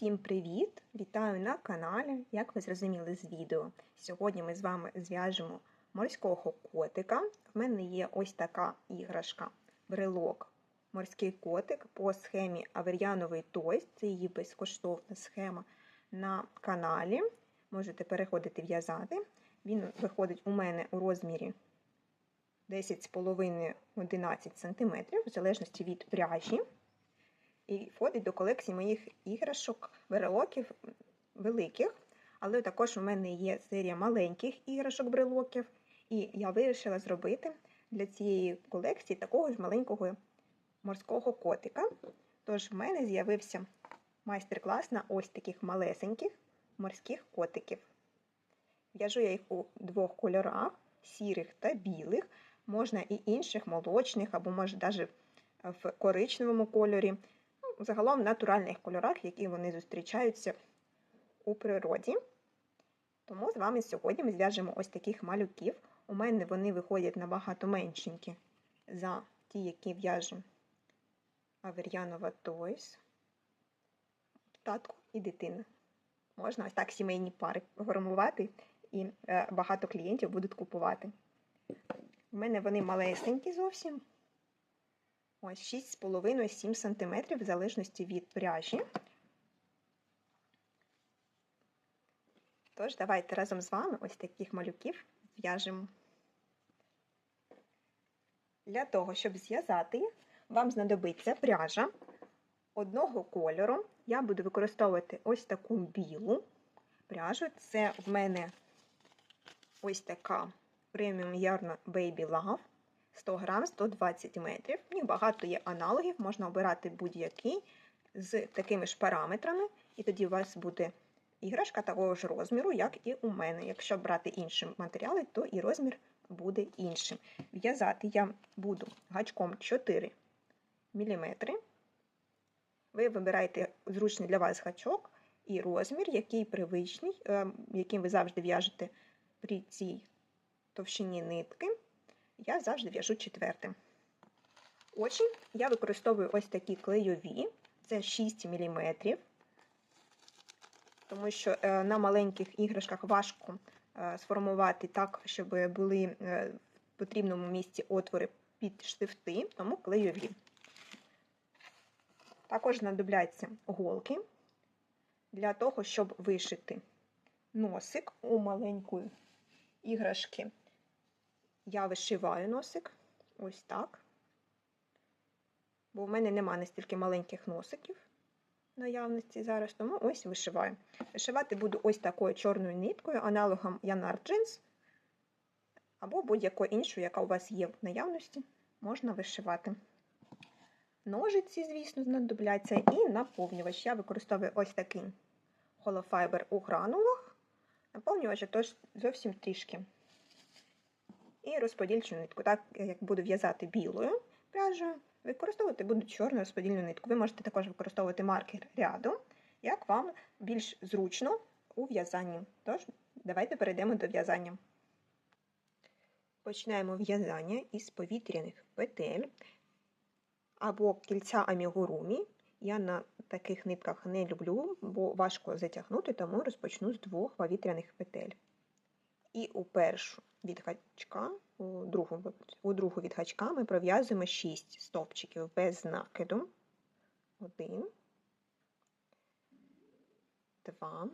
Усім привіт! Вітаю на каналі. Як ви зрозуміли з відео, сьогодні ми з вами зв'яжемо морського котика. В мене є ось така іграшка, брелок, морський котик по схемі Авер'яновий Тойс. Це її безкоштовна схема на каналі. Можете переходити в'язати. Він виходить у мене у розмірі 10,5-11 см, в залежності від пряжі і входить до колекції моїх іграшок, брелоків великих. Але також у мене є серія маленьких іграшок брелоків, і я вирішила зробити для цієї колекції такого ж маленького морського котика. Тож в мене з'явився майстер-клас на ось таких малесеньких морських котиків. В'яжу я їх у двох кольорах сірих та білих, можна і інших молочних, або може навіть в коричневому кольорі загалом в натуральних кольорах, які вони зустрічаються у природі. Тому з вами сьогодні ми зв'яжемо ось таких малюків. У мене вони виходять набагато меншенькі за ті, які в'яжу Авер'янова Тойс. Татко і дитина. Можна ось так сімейні пари формувати, і е, багато клієнтів будуть купувати. У мене вони малесенькі зовсім. Ось 6,5-7 см в залежності від пряжі. Тож, давайте разом з вами ось таких малюків зв'яжемо. Для того, щоб зв'язати їх, вам знадобиться пряжа одного кольору. Я буду використовувати ось таку білу пряжу. Це в мене ось така преміум Yarn Baby Love. 100 грам 120 метрів. В багато є аналогів, можна обирати будь-який з такими ж параметрами, і тоді у вас буде іграшка такого ж розміру, як і у мене. Якщо брати інші матеріали, то і розмір буде іншим. В'язати я буду гачком 4 мм. Ви вибираєте зручний для вас гачок і розмір, який привичний, е, яким ви завжди в'яжете при цій товщині нитки я завжди в'яжу четвертим. Очі я використовую ось такі клейові, це 6 мм, тому що е, на маленьких іграшках важко е, сформувати так, щоб були е, в потрібному місці отвори під штифти, тому клейові. Також знадобляться голки для того, щоб вишити носик у маленької іграшки я вишиваю носик ось так. Бо в мене нема настільки маленьких носиків наявності зараз, тому ось вишиваю. Вишивати буду ось такою чорною ниткою, аналогом Янар Джинс, або будь-якою іншою, яка у вас є в наявності, можна вишивати. Ножиці, звісно, знадобляться, і наповнювач. Я використовую ось такий холофайбер у гранулах. Наповнювач тож зовсім трішки розподільчу нитку. Так як буду в'язати білою пряжею, використовувати буду чорну розподільну нитку. Ви можете також використовувати маркер ряду, як вам більш зручно у в'язанні. Тож, давайте перейдемо до в'язання. Починаємо в'язання із повітряних петель або кільця амігурумі. Я на таких нитках не люблю, бо важко затягнути, тому розпочну з двох повітряних петель. І у першу від гачка, у другу у другу від гачка ми пров'язуємо 6 стовпчиків без накиду. 1, 2,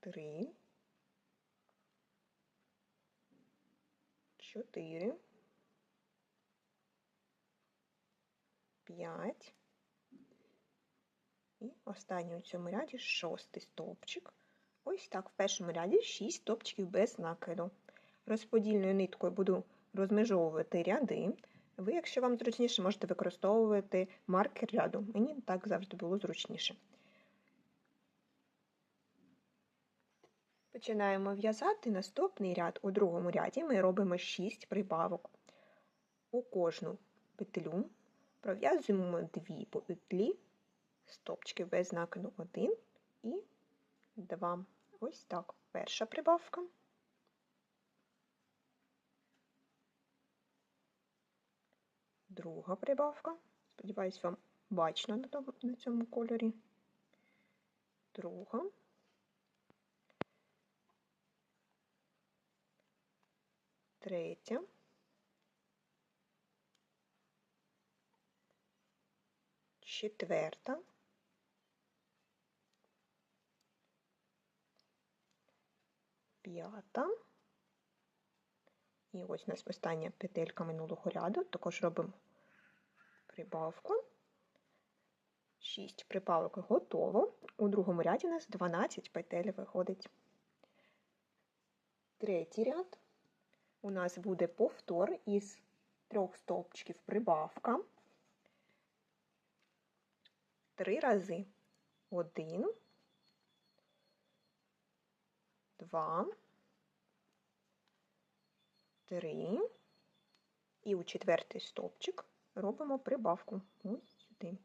3, 4, 5, останній у цьому ряді шостий стовпчик. Ось так, в першому ряді 6 стовпчиків без накиду. Розподільною ниткою буду розмежовувати ряди. Ви, якщо вам зручніше, можете використовувати маркер ряду. Мені так завжди було зручніше. Починаємо в'язати наступний ряд. У другому ряді ми робимо 6 прибавок. У кожну петлю пров'язуємо 2 петлі стопчики без накиду 1 і 2. Ось так. Перша прибавка. Друга прибавка. Сподіваюсь, вам бачно на цьому кольорі. Друга. Третя. Четверта. П'ята. І ось у нас остання петелька минулого ряду. Також робимо прибавку. 6 прибавок готово. У другому ряді у нас 12 петель виходить. Третій ряд. У нас буде повтор із трьох стовпчиків прибавка. Три рази. Один, два, три. І у четвертий стовпчик робимо прибавку. Ось сюди.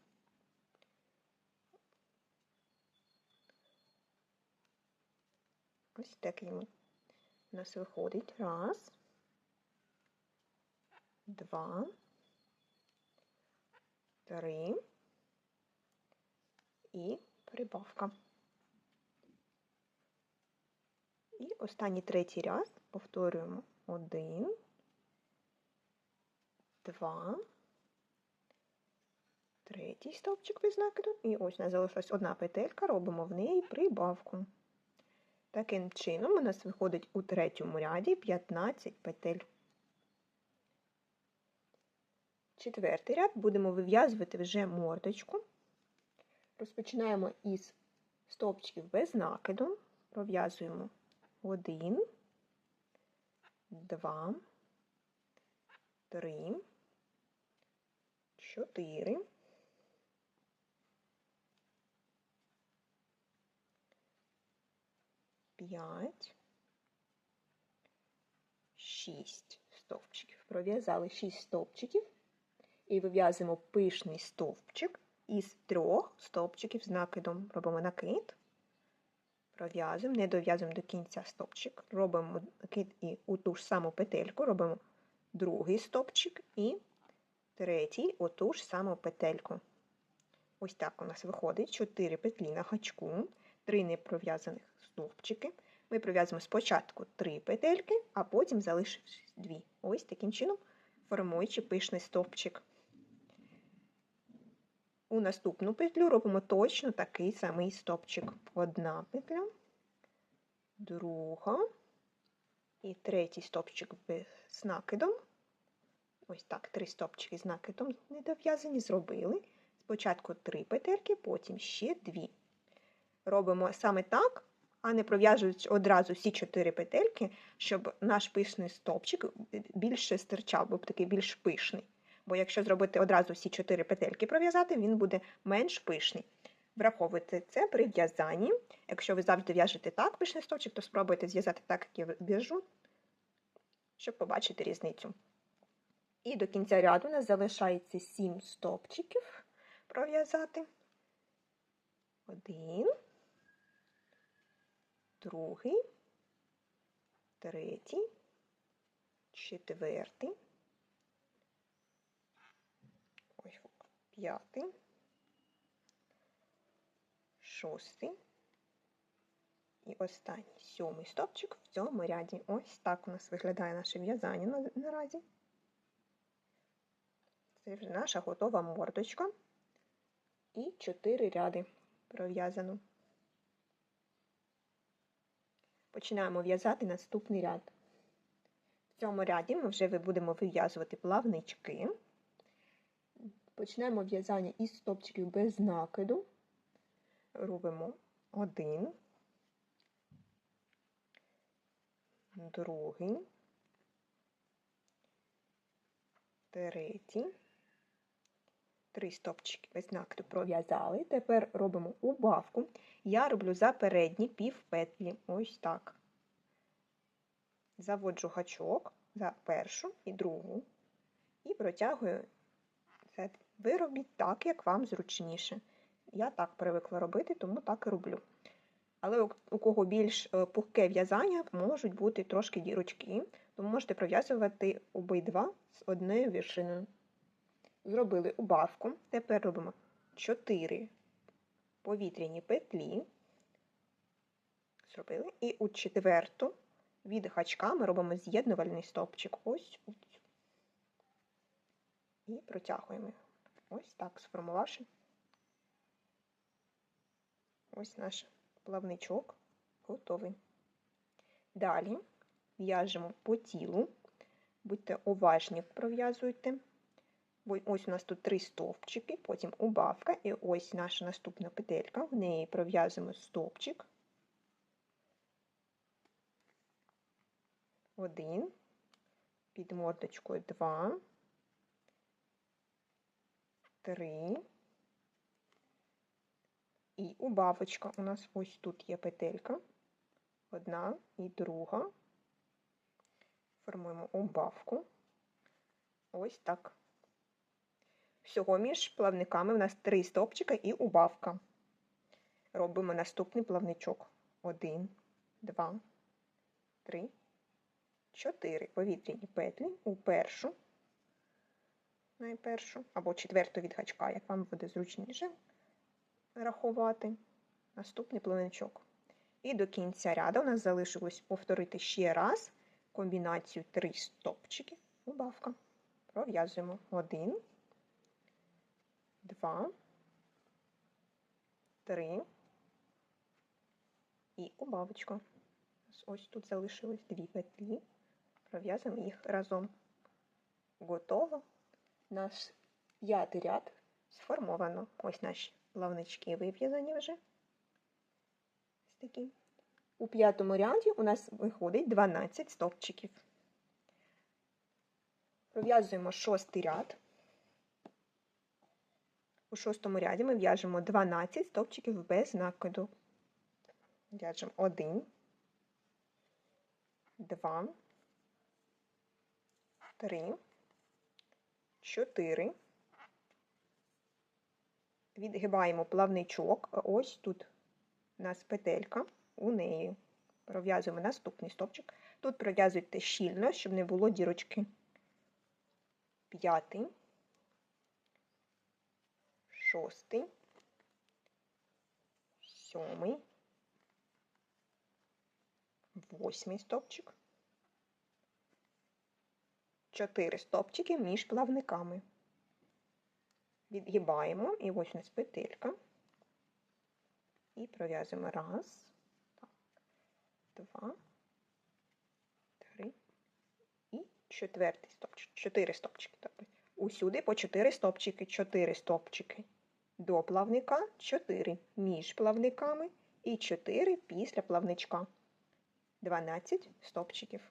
Ось такий у нас виходить. Раз, два, три і прибавка. І останній третій раз повторюємо один, два, третій стовпчик без накиду. І ось у нас залишилась одна петелька, робимо в неї прибавку. Таким чином у нас виходить у третьому ряді 15 петель. Четвертий ряд будемо вив'язувати вже мордочку. Розпочинаємо із стовпчиків без накиду. Пров'язуємо 1, 2, 3, 4, 5, 6 стовпчиків. Пров'язали 6 стовпчиків. І вив'язуємо пишний стовпчик із трьох стовпчиків з накидом. Робимо накид, пров'язуємо, не дов'язуємо до кінця стовпчик, робимо накид і у ту ж саму петельку робимо другий стовпчик і третій у ту ж саму петельку. Ось так у нас виходить 4 петлі на гачку, 3 непров'язаних стовпчики. Ми пров'язуємо спочатку 3 петельки, а потім залишившись 2. Ось таким чином формуючи пишний стовпчик. У наступну петлю робимо точно такий самий стовпчик. Одна петля, друга і третій стовпчик з накидом. Ось так, три стовпчики з накидом недов'язані зробили. Спочатку три петельки, потім ще дві. Робимо саме так, а не пров'яжуючи одразу всі чотири петельки, щоб наш пишний стовпчик більше стирчав, був такий більш пишний. Бо якщо зробити одразу всі чотири петельки пров'язати, він буде менш пишний. Враховуйте це при в'язанні. Якщо ви завжди в'яжете так пишний стовпчик, то спробуйте зв'язати так, як я в'яжу, щоб побачити різницю. І до кінця ряду у нас залишається 7 стовпчиків пров'язати. Один, другий, третій, четвертий. Ось п'ятий, шостий і останній сьомий стопчик в цьому ряді. Ось так у нас виглядає наше в'язання наразі. Це вже наша готова мордочка. І чотири ряди пров'язано. Починаємо в'язати наступний ряд. В цьому ряді ми вже будемо вив'язувати плавнички. Починаємо в'язання із стопчиків без накиду. Робимо один, другий, третій. Три стопчики без накиду пров'язали. Тепер робимо убавку. Я роблю за передні пів петлі. Ось так. Заводжу гачок за першу і другу. І протягую це. Ви робіть так, як вам зручніше. Я так привикла робити, тому так і роблю. Але у кого більш пухке в'язання, можуть бути трошки дірочки, тому можете пров'язувати обидва з однією вершиною. Зробили убавку. Тепер робимо 4 повітряні петлі. Зробили. І у четверту від гачка ми робимо з'єднувальний стовпчик. Ось. І протягуємо. Ось так, сформувавши. Ось наш плавничок готовий. Далі в'яжемо по тілу. Будьте уважні, пров'язуйте. Ось у нас тут три стовпчики, потім убавка, і ось наша наступна петелька. В неї пров'язуємо стовпчик. Один, під мордочкою два, три. І убавочка. У нас ось тут є петелька. Одна і друга. Формуємо убавку. Ось так. Всього між плавниками у нас три стовпчика і убавка. Робимо наступний плавничок. Один, два, три, чотири повітряні петлі у першу, найпершу, або четверту від гачка, як вам буде зручніше рахувати. Наступний плавничок. І до кінця ряду у нас залишилось повторити ще раз комбінацію три стопчики, убавка. Пров'язуємо один, два, три і убавочка. Ось тут залишилось дві петлі. Пров'язуємо їх разом. Готово. Наш п'ятий ряд сформовано. Ось наші плавнички вив'язані вже. Ось такі. У п'ятому ряді у нас виходить 12 стовпчиків. Пров'язуємо шостий ряд. У шостому ряді ми в'яжемо 12 стовпчиків без накиду. В'яжемо 1, 2, 3, 4. Відгибаємо плавничок, ось тут у нас петелька у неї. Пров'язуємо наступний стопчик. Тут пров'язуйте щільно, щоб не було дірочки. П'ятий, шостий, сьомий, восьмий стопчик. Чотири стопчики між плавниками. Відгибаємо і ось у нас петелька. І пров'язуємо раз, так, два, три і четвертий стопчик. Чотири стопчики. Тобто усюди по чотири стопчики, чотири стопчики до плавника, чотири між плавниками і чотири після плавничка. 12 стопчиків.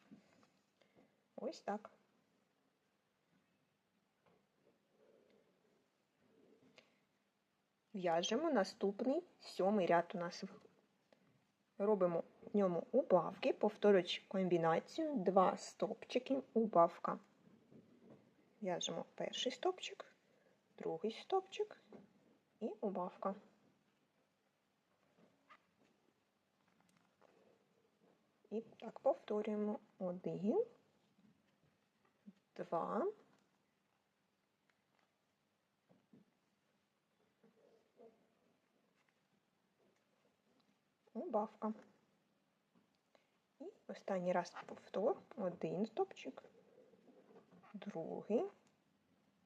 Ось так. В'яжемо наступний сьомий ряд у нас. Робимо в ньому убавки, повторюючи комбінацію 2 стопчики, убавка. В'яжемо перший стопчик, другий стопчик і убавка. І так повторюємо один, два. Убавка. І останній раз повтор, один стопчик, другий.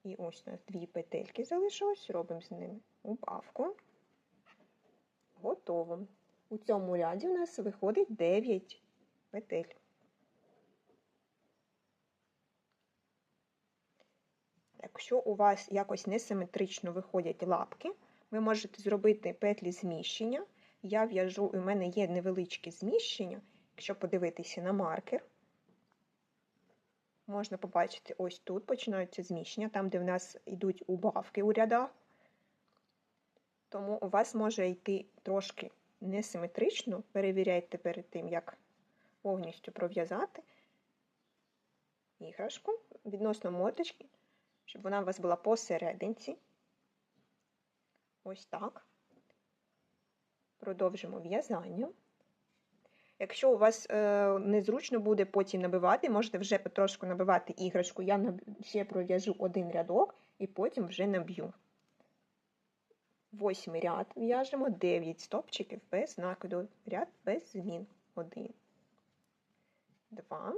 І ось у нас дві петельки залишилось, робимо з ними убавку. Готово. У цьому ряді у нас виходить 9 петель. Якщо у вас якось несиметрично виходять лапки, ви можете зробити петлі зміщення. Я в'яжу, у мене є невеличкі зміщення, якщо подивитися на маркер, можна побачити, ось тут починаються зміщення, там, де в нас йдуть убавки у рядах. Тому у вас може йти трошки несиметрично, перевіряйте перед тим, як повністю пров'язати іграшку відносно моточки, щоб вона у вас була посерединці. Ось так. Продовжимо в'язання. Якщо у вас е, незручно буде потім набивати, можете вже потрошку набивати іграшку. Я ще пров'яжу один рядок і потім вже наб'ю. Восьмий ряд в'яжемо 9 стопчиків без накиду. Ряд без змін. 1, 2,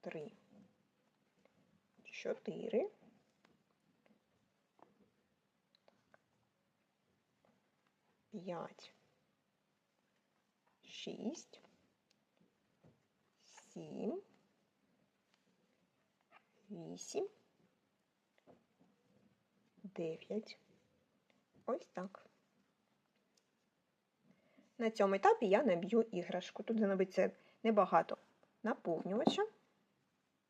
3, 4, 5, 6, 7, 8, 9. Ось так. На цьому етапі я наб'ю іграшку. Тут знадобиться небагато наповнювача.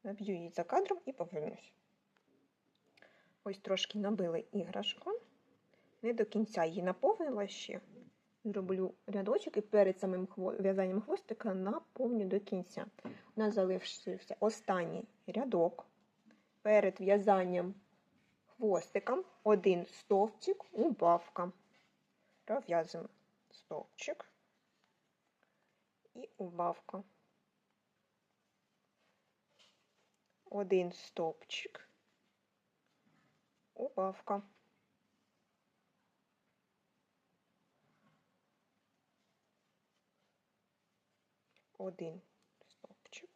Наб'ю її за кадром і повернусь. Ось трошки набила іграшку. Не до кінця її наповнила ще. Зроблю рядочок і перед самим в'язанням хвостика наповню до кінця. У нас залишився останній рядок. Перед в'язанням хвостиком один стовпчик убавка. Пров'язуємо стовпчик і убавка. Один стовпчик, убавка. Один стовпчик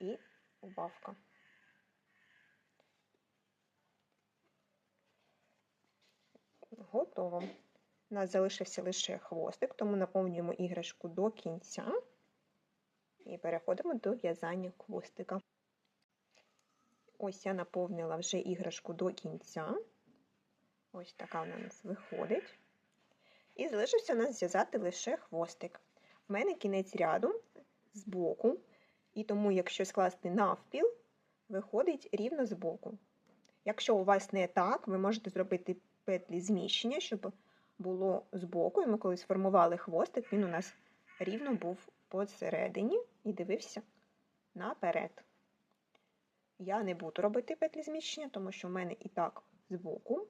і убавка. Готово. У нас залишився лише хвостик, тому наповнюємо іграшку до кінця і переходимо до в'язання хвостика. Ось я наповнила вже іграшку до кінця. Ось така вона у нас виходить. І залишився у нас зв'язати лише хвостик. У мене кінець ряду з боку, і тому, якщо скласти навпіл, виходить рівно з боку. Якщо у вас не так, ви можете зробити петлі зміщення, щоб було збоку, і ми коли сформували хвостик, він у нас рівно був посередині і дивився наперед. Я не буду робити петлі зміщення, тому що в мене і так збоку.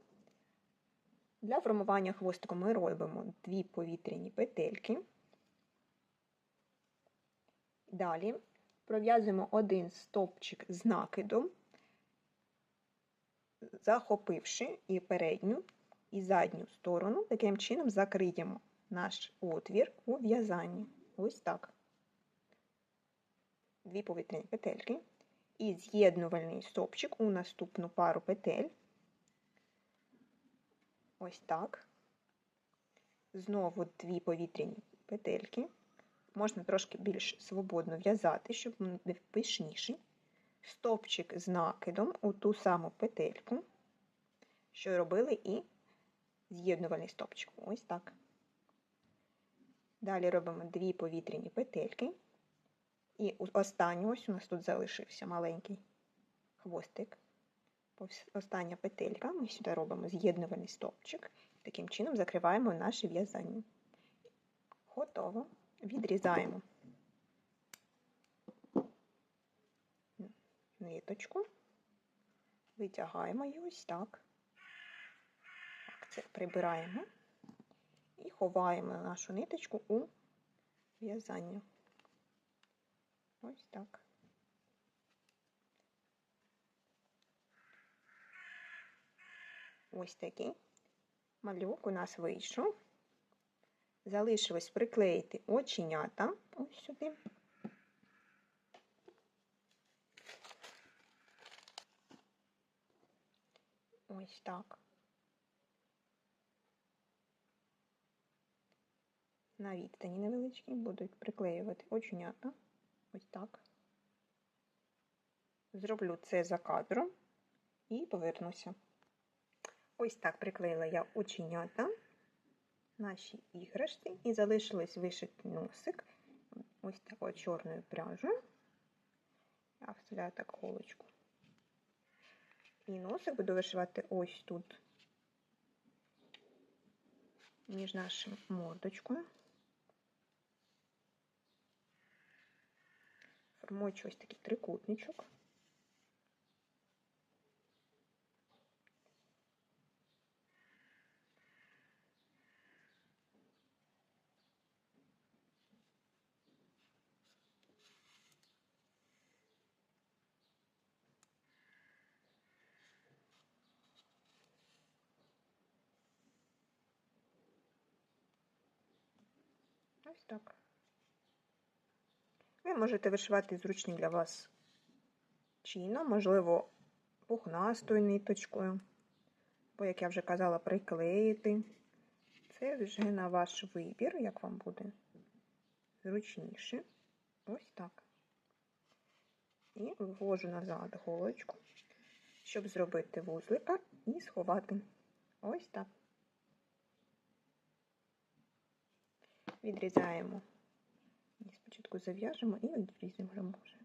Для формування хвостику ми робимо дві повітряні петельки. Далі пров'язуємо один стовпчик з накидом, захопивши і передню, і задню сторону, таким чином закриємо наш отвір у в'язанні. Ось так. Дві повітряні петельки. І з'єднувальний стопчик у наступну пару петель. Ось так. Знову дві повітряні петельки. Можна трошки більш свободно в'язати, щоб він був пишніший. Стопчик з накидом у ту саму петельку, що робили і з'єднувальний стопчик. Ось так. Далі робимо дві повітряні петельки. І останню ось у нас тут залишився маленький хвостик. Остання петелька. Ми сюди робимо з'єднувальний стопчик. Таким чином закриваємо наше в'язання. Готово. Відрізаємо ниточку, витягаємо її ось так. так. Це прибираємо і ховаємо нашу ниточку у в'язання. Ось так. Ось такий малюк у нас вийшов. Залишилось приклеїти оченята ось сюди. Ось так. На відстані невеличкі будуть приклеювати оченята. Ось так. Зроблю це за кадром і повернуся. Ось так приклеїла я оченята наші іграшці і залишилось вишити носик ось такою чорною пряжею. Я вставляю так холочку. І носик буду вишивати ось тут між нашою мордочкою. Формуючи ось такий трикутничок. Ось так. Ви можете вишивати зручний для вас чином, можливо, пухнастою ниточкою, бо, як я вже казала, приклеїти. Це вже на ваш вибір, як вам буде зручніше. Ось так. І вивожу назад голочку, щоб зробити вузлика і сховати. Ось так. Відрізаємо. І Спочатку зав'яжемо і відрізаємо вже.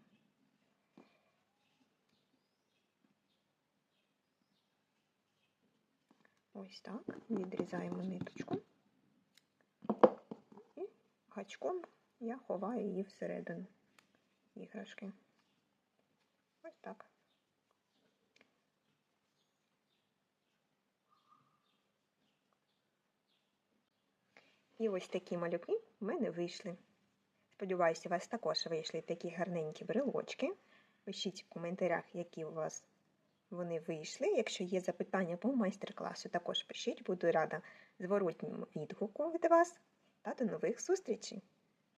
Ось так. Відрізаємо ниточку. І гачком я ховаю її всередину іграшки. Ось так. І ось такі малюки в мене вийшли. Сподіваюся, у вас також вийшли такі гарненькі брелочки. Пишіть в коментарях, які у вас вони вийшли. Якщо є запитання по майстер-класу, також пишіть, буду рада зворотньому відгуку від вас та до нових зустрічей!